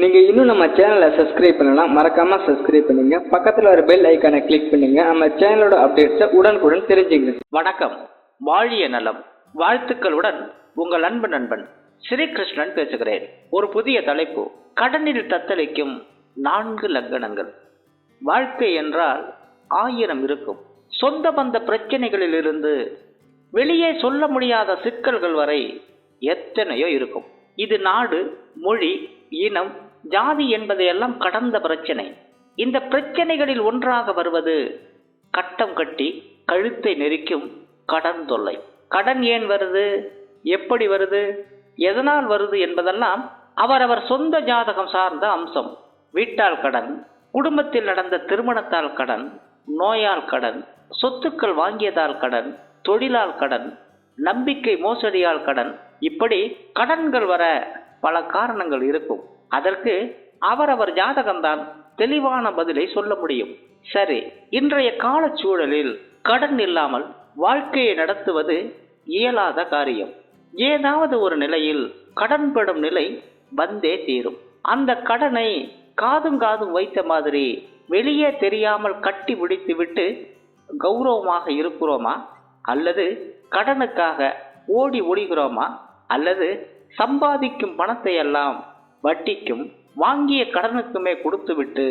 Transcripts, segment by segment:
நீங்கள் இன்னும் நம்ம சேனலை சப்ஸ்கிரைப் பண்ணலாம் மறக்காம சப்ஸ்கிரைப் பண்ணுங்க. பக்கத்தில் ஒரு பெல் ஐக்கானை கிளிக் பண்ணுங்க. நம்ம சேனலோட அப்டேட்ஸை உடனுக்குடன் தெரிஞ்சுங்க வணக்கம். வாழிய நலம். வாழ்த்துக்களுடன் உங்கள் அன்பு நண்பன் ஸ்ரீகிருஷ்ணன் பேசுகிறேன். ஒரு புதிய தலைப்பு. கடனில் தத்தளிக்கும் நான்கு லக்கணங்கள். வாழ்க்கை என்றால் ஆயிரம் இருக்கும். சொந்த பந்த பிரச்சனைகளிலிருந்து வெளியே சொல்ல முடியாத சிக்கல்கள் வரை எத்தனையோ இருக்கும். இது நாடு மொழி இனம் ஜாதி என்பதையெல்லாம் கடந்த பிரச்சனை. இந்த பிரச்சனைகளில் ஒன்றாக வருவது கட்டம் கட்டி கழுத்தை நெரிக்கும் கடன் தொல்லை. கடன் ஏன் வருது? எப்படி வருது? எதனால் வருது என்பதெல்லாம் அவரவர் சொந்த ஜாதகம் சார்ந்த அம்சம். வீட்டால் கடன் குடும்பத்தில் நடந்த திருமணத்தால் கடன் நோயால் கடன் சொத்துக்கள் வாங்கியதால் கடன் தொழிலால் கடன் நம்பிக்கை மோசடியால் கடன். இப்படி கடன்கள் வர பல காரணங்கள் இருக்கும். அதற்கு அவரவர் ஜாதகம்தான் தெளிவான பதிலை சொல்ல முடியும். சரி இன்றைய காலச்சூழலில் கடன் இல்லாமல் வாழ்க்கையை நடத்துவது இயலாத காரியம். ஏதாவது ஒரு நிலையில் கடன் கடன்படும் நிலை வந்தே தீரும். அந்த கடனை காதும் காதும் வைத்த மாதிரி வெளியே தெரியாமல் கட்டி பிடித்து விட்டு கௌரவமாக இருக்கிறோமா? அல்லது கடனுக்காக ஓடி ஒடிகிறோமா அல்லது சம்பாதிக்கும் பணத்தை எல்லாம் வட்டிக்கும் வாங்கிய கடனுக்குமே கொடுத்துவிட்டு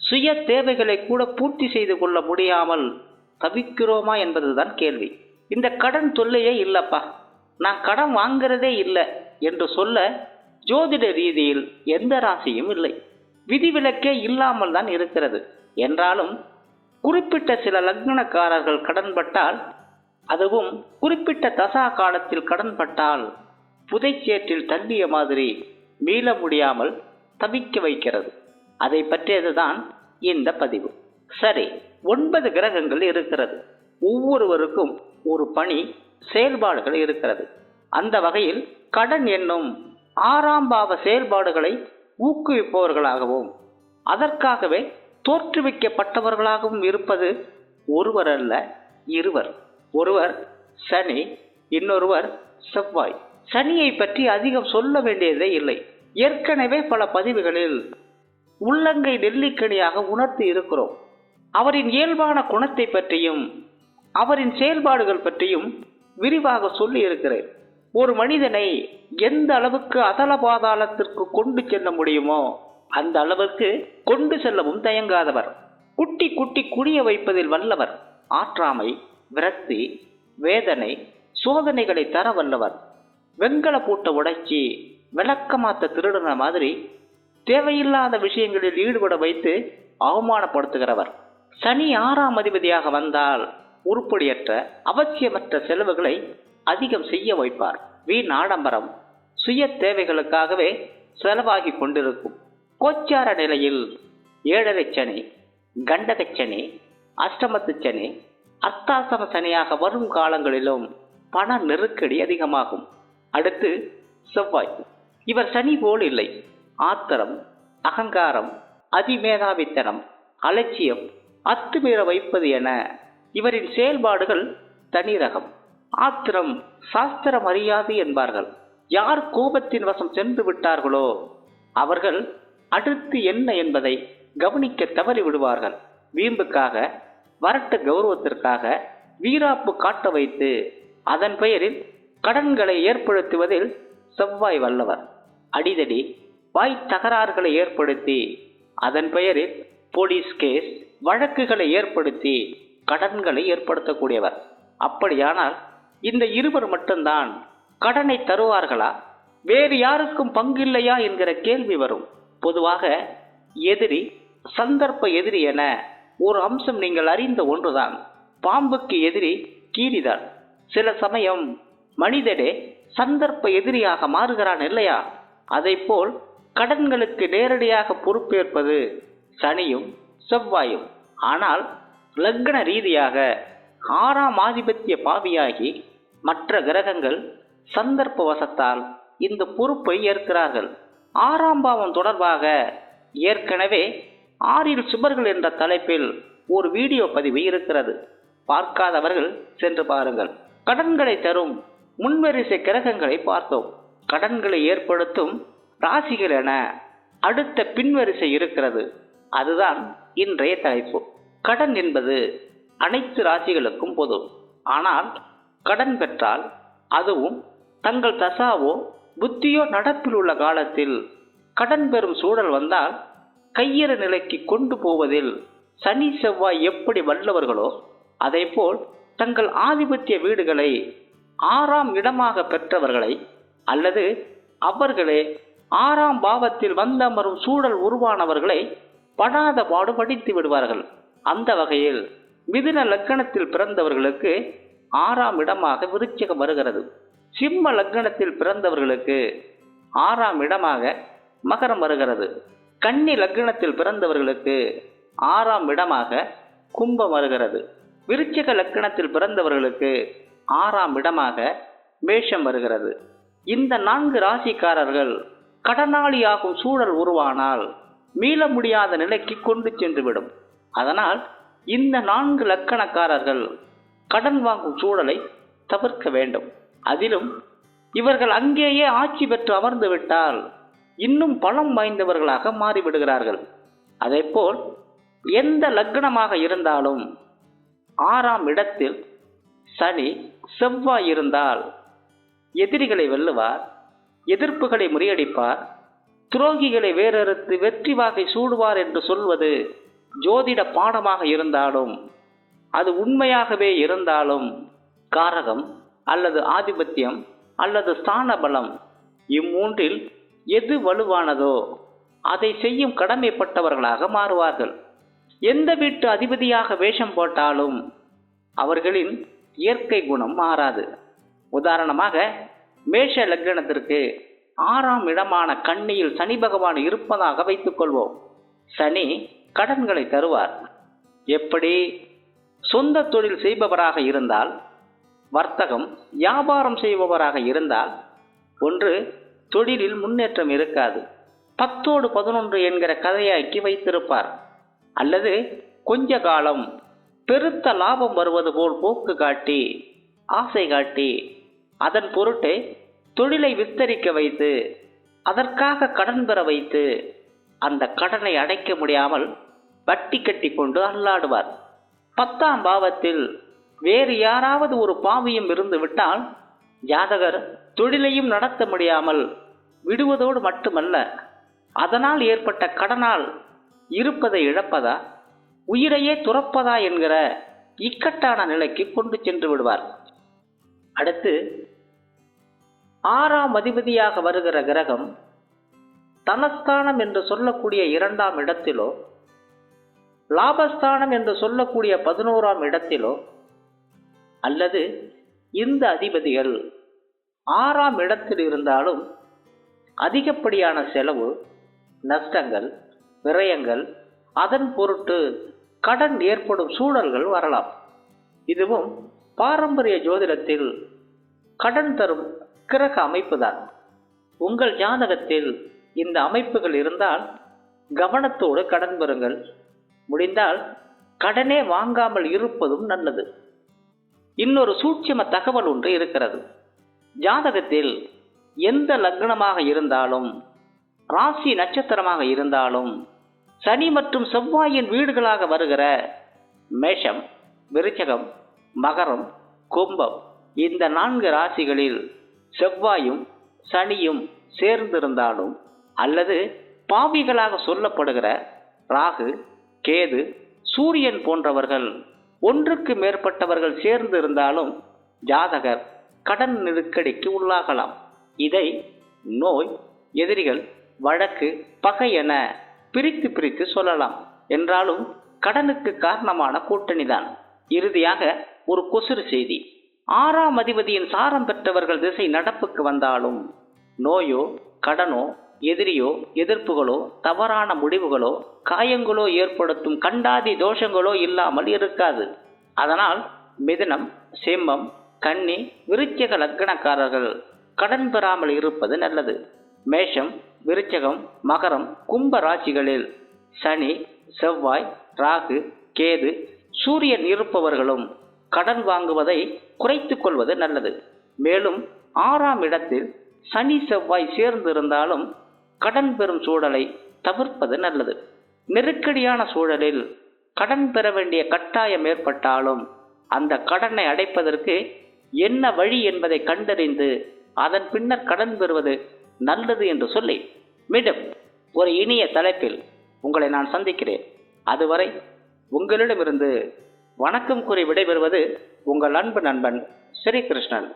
சுய தேவைகளை கூட பூர்த்தி செய்து கொள்ள முடியாமல் தவிக்கிறோமா என்பதுதான் கேள்வி. இந்த கடன் தொல்லையே இல்லப்பா. நான் கடன் வாங்கிறதே இல்லை என்று சொல்ல ஜோதிட ரீதியில் எந்த ராசியும் இல்லை. விதிவிலக்கே இல்லாமல் தான் இருக்கிறது. என்றாலும் குறிப்பிட்ட சில லக்னக்காரர்கள் கடன்பட்டால் அதுவும் குறிப்பிட்ட தசா காலத்தில் கடன்பட்டால் புதைச்சேற்றில் தள்ளிய மாதிரி மீள முடியாமல் தவிக்க வைக்கிறது. அதை பற்றியதுதான் இந்த பதிவு. சரி ஒன்பது கிரகங்கள் இருக்கிறது. ஒவ்வொருவருக்கும் ஒரு பணி செயல்பாடுகள் இருக்கிறது. அந்த வகையில் கடன் என்னும் ஆறாம் பாவ செயல்பாடுகளை ஊக்குவிப்பவர்களாகவும் அதற்காகவே தோற்றுவிக்கப்பட்டவர்களாகவும் இருப்பது ஒருவர் அல்ல இருவர். ஒருவர் சனி இன்னொருவர் செவ்வாய். சனியை பற்றி அதிகம் சொல்ல வேண்டியதே இல்லை. ஏற்கனவே பல பதிவுகளில் உள்ளங்கை நெல்லிக்கனியாக உணர்த்தி இருக்கிறோம். அவரின் இயல்பான குணத்தை பற்றியும் அவரின் செயல்பாடுகள் பற்றியும் விரிவாக சொல்லி இருக்கிறேன். ஒரு மனிதனை எந்த அளவுக்கு அதல பாதாளத்திற்கு கொண்டு செல்ல முடியுமோ அந்த அளவுக்கு கொண்டு செல்லவும் தயங்காதவர். குட்டி குட்டி குடிய வைப்பதில் வல்லவர். ஆற்றாமை விரக்தி வேதனை சோதனைகளை தர வல்லவர். வெண்கல பூட்டை உடைச்சி விளக்கமாத்த திருடுன மாதிரி தேவையில்லாத விஷயங்களில் ஈடுபட வைத்து அவமானப்படுத்துகிறவர். சனி ஆறாம் அதிபதியாக வந்தால் உருப்படியற்ற அவசியமற்ற செலவுகளை அதிகம் செய்ய வைப்பார். வீண் ஆடம்பரம் சுய தேவைகளுக்காகவே செலவாகி கொண்டிருக்கும். கோச்சார நிலையில் ஏழரை சனி கண்டக சனி அஷ்டமத்து சனி அர்த்தாசம சனியாக வரும் காலங்களிலும் பண நெருக்கடி அதிகமாகும். அடுத்து செவ்வாய். இவர் சனி போல் இல்லை. ஆத்திரம் அகங்காரம் அதிமேதாவித்தனம் அலட்சியம் அத்துமீற வைப்பது என இவரின் செயல்பாடுகள் தனி ரகம் ஆத்திரம் சாஸ்திரம் அறியாது என்பார்கள். யார் கோபத்தின் வசம் சென்று விட்டார்களோ அவர்கள் அடுத்து என்ன என்பதை கவனிக்க தவறி விடுவார்கள். வீம்புக்காக வரட்டு கௌரவத்திற்காக வீராப்பு காட்ட வைத்து அதன் பெயரில் கடன்களை ஏற்படுத்துவதில் செவ்வாய் வல்லவர். அடிதடி வாய் தகராறுகளை ஏற்படுத்தி அதன் பெயரில் போலீஸ் கேஸ் வழக்குகளை ஏற்படுத்தி கடன்களை ஏற்படுத்தக்கூடியவர். அப்படியானால் இந்த இருவர் மட்டும்தான் கடனை தருவார்களா? வேறு யாருக்கும் பங்கில்லையா என்கிற கேள்வி வரும். பொதுவாக எதிரி சந்தர்ப்ப எதிரி என ஒரு அம்சம் நீங்கள் அறிந்த ஒன்றுதான். பாம்புக்கு எதிரி கீரிதான் சில சமயம் மனிதனே சந்தர்ப்ப எதிரியாக மாறுகிறான் இல்லையா? அதைப்போல் கடன்களுக்கு நேரடியாக பொறுப்பேற்பது சனியும் செவ்வாயும். ஆனால் லக்ன ரீதியாக ஆறாம் ஆதிபத்திய பாவியாகி மற்ற கிரகங்கள் சந்தர்ப்ப வசத்தால் இந்த பொறுப்பை ஏற்கிறார்கள். ஆறாம் பாவம் தொடர்பாக ஏற்கனவே ஆறில் சுபர்கள் என்ற தலைப்பில் ஒரு வீடியோ பதிவு இருக்கிறது. பார்க்காதவர்கள் சென்று பாருங்கள். கடன்களை தரும் முன்வரிசை கிரகங்களை பார்த்தோம். கடன்களை ஏற்படுத்தும் ராசிகள் என அடுத்த பின்வரிசை இருக்கிறது. அதுதான் இன்றைய தலைப்பு. கடன் என்பது அனைத்து ராசிகளுக்கும் பொது ஆனால் கடன் பெற்றால் அதுவும் தங்கள் தசாவோ புத்தியோ நடப்பில் உள்ள காலத்தில் கடன் பெறும் சூழல் வந்தால் கையிற நிலைக்கு கொண்டு போவதில் சனி செவ்வாய் எப்படி வல்லவர்களோ அதேபோல் தங்கள் ஆதிபத்திய வீடுகளை ஆறாம் இடமாக பெற்றவர்களை அல்லது அவர்களே ஆறாம் பாவத்தில் வந்தமரும் சூழல் உருவானவர்களை படாத பாடு படித்து விடுவார்கள். அந்த வகையில் மிதுன லக்கணத்தில் பிறந்தவர்களுக்கு ஆறாம் இடமாக விருச்சிகம் வருகிறது. சிம்ம லக்கணத்தில் பிறந்தவர்களுக்கு ஆறாம் இடமாக மகரம் வருகிறது. கன்னி லக்கணத்தில் பிறந்தவர்களுக்கு ஆறாம் இடமாக கும்பம் வருகிறது. விருச்சிக லக்கணத்தில் பிறந்தவர்களுக்கு ஆறாம் இடமாக மேஷம் வருகிறது. இந்த நான்கு ராசிக்காரர்கள் கடனாளியாகும் சூழல் உருவானால் மீள முடியாத நிலைக்கு கொண்டு சென்றுவிடும். அதனால் இந்த நான்கு லக்கணக்காரர்கள் கடன் வாங்கும் சூழலை தவிர்க்க வேண்டும். அதிலும் இவர்கள் அங்கேயே ஆட்சி பெற்று அமர்ந்து விட்டால் இன்னும் பலம் வாய்ந்தவர்களாக மாறிவிடுகிறார்கள். அதேபோல் எந்த லக்னமாக இருந்தாலும் ஆறாம் இடத்தில் சனி செவ்வாய் இருந்தால் எதிரிகளை வெல்லுவார் எதிர்ப்புகளை முறியடிப்பார் துரோகிகளை வேறறுத்து வெற்றி வாகை சூடுவார் என்று சொல்வது ஜோதிட பாடமாக இருந்தாலும் அது உண்மையாகவே இருந்தாலும் காரகம் அல்லது ஆதிபத்தியம் அல்லது ஸ்தான பலம் இம்மூன்றில் எது வலுவானதோ அதை செய்யும் கடமைப்பட்டவர்களாக மாறுவார்கள். எந்த வீட்டு அதிபதியாக வேஷம் போட்டாலும் அவர்களின் இயற்கை குணம் மாறாது. உதாரணமாக மேஷ லக்னத்திற்கு ஆறாம் இடமான கண்ணியில் சனி பகவான் இருப்பதாக வைத்துக்கொள்வோம் சனி கடன்களை தருவார். எப்படி? சொந்த தொழில் செய்பவராக இருந்தால் வர்த்தகம் வியாபாரம் செய்பவராக இருந்தால் ஒன்று தொழிலில் முன்னேற்றம் இருக்காது. பத்தோடு பதினொன்று என்கிற கதையாக்கி வைத்திருப்பார். அல்லது கொஞ்ச காலம் பெருத்த லாபம் வருவது போல் போக்கு காட்டி ஆசை காட்டி அதன் பொருட்டு தொழிலை விஸ்தரிக்க வைத்து அதற்காக கடன் பெற வைத்து அந்த கடனை அடைக்க முடியாமல் வட்டி கட்டி கொண்டு அல்லாடுவார். பத்தாம் பாவத்தில் வேறு யாராவது ஒரு பாவியும் இருந்து விட்டால் ஜாதகர் தொழிலையும் நடத்த முடியாமல் விடுவதோடு மட்டுமல்ல அதனால் ஏற்பட்ட கடனால் இருப்பதை இழப்பதா? உயிரையே துறப்பதா என்கிற இக்கட்டான நிலைக்கு கொண்டு சென்று விடுவார். அடுத்து ஆறாம் அதிபதியாக வருகிற கிரகம் தனஸ்தானம் என்று சொல்லக்கூடிய இரண்டாம் இடத்திலோ லாபஸ்தானம் என்று சொல்லக்கூடிய பதினோராம் இடத்திலோ அல்லது இந்த அதிபதிகள் ஆறாம் இடத்தில் இருந்தாலும் அதிகப்படியான செலவு நஷ்டங்கள் விரயங்கள் அதன் பொருட்டு கடன் ஏற்படும் சூழல்கள் வரலாம். இதுவும் பாரம்பரிய ஜோதிடத்தில் கடன் தரும் கிரக அமைப்பு தான் உங்கள் ஜாதகத்தில் இந்த அமைப்புகள் இருந்தால் கவனத்தோடு கடன் பெறுங்கள். முடிந்தால் கடனே வாங்காமல் இருப்பதும் நல்லது. இன்னொரு சூட்சம தகவல் ஒன்று இருக்கிறது. ஜாதகத்தில் எந்த லக்னமாக இருந்தாலும் ராசி நட்சத்திரமாக இருந்தாலும் சனி மற்றும் செவ்வாயின் வீடுகளாக வருகிற மேஷம் விருச்சகம் மகரம் கும்பம் இந்த நான்கு ராசிகளில் செவ்வாயும் சனியும் சேர்ந்திருந்தாலும் அல்லது பாவிகளாக சொல்லப்படுகிற ராகு கேது சூரியன் போன்றவர்கள் ஒன்றுக்கு மேற்பட்டவர்கள் சேர்ந்து இருந்தாலும் ஜாதகர் கடன் நெருக்கடிக்கு உள்ளாகலாம். இதை நோய் எதிரிகள் வழக்கு பகை என பிரித்து பிரித்து சொல்லலாம். என்றாலும் கடனுக்கு காரணமான கூட்டணிதான் இறுதியாக ஒரு கொசுறு செய்தி. ஆறாம் அதிபதியின் சாரம் பெற்றவர்கள் திசை நடப்புக்கு வந்தாலும் நோயோ கடனோ எதிரியோ எதிர்ப்புகளோ தவறான முடிவுகளோ காயங்களோ ஏற்படுத்தும் கண்டாதி தோஷங்களோ இல்லாமல் இருக்காது. அதனால் மிதனம் சிம்மம் கன்னி விருச்சிக லக்கணக்காரர்கள் கடன் பெறாமல் இருப்பது நல்லது. மேஷம் விருச்சகம் மகரம் கும்ப ராசிகளில் சனி செவ்வாய் ராகு கேது சூரியன் இருப்பவர்களும் கடன் வாங்குவதை குறைத்து கொள்வது நல்லது. மேலும் ஆறாம் இடத்தில் சனி செவ்வாய் சேர்ந்திருந்தாலும் கடன் பெறும் சூழலை தவிர்ப்பது நல்லது. நெருக்கடியான சூழலில் கடன் பெற வேண்டிய கட்டாயம் ஏற்பட்டாலும் அந்த கடனை அடைப்பதற்கு என்ன வழி என்பதை கண்டறிந்து அதன் பின்னர் கடன் பெறுவது நல்லது என்று சொல்லி மீண்டும் ஒரு இனிய தலைப்பில் உங்களை நான் சந்திக்கிறேன். அதுவரை உங்களிடமிருந்து வணக்கம் கூறி விடைபெறுவது உங்கள் அன்பு நண்பன் ஸ்ரீகிருஷ்ணன்.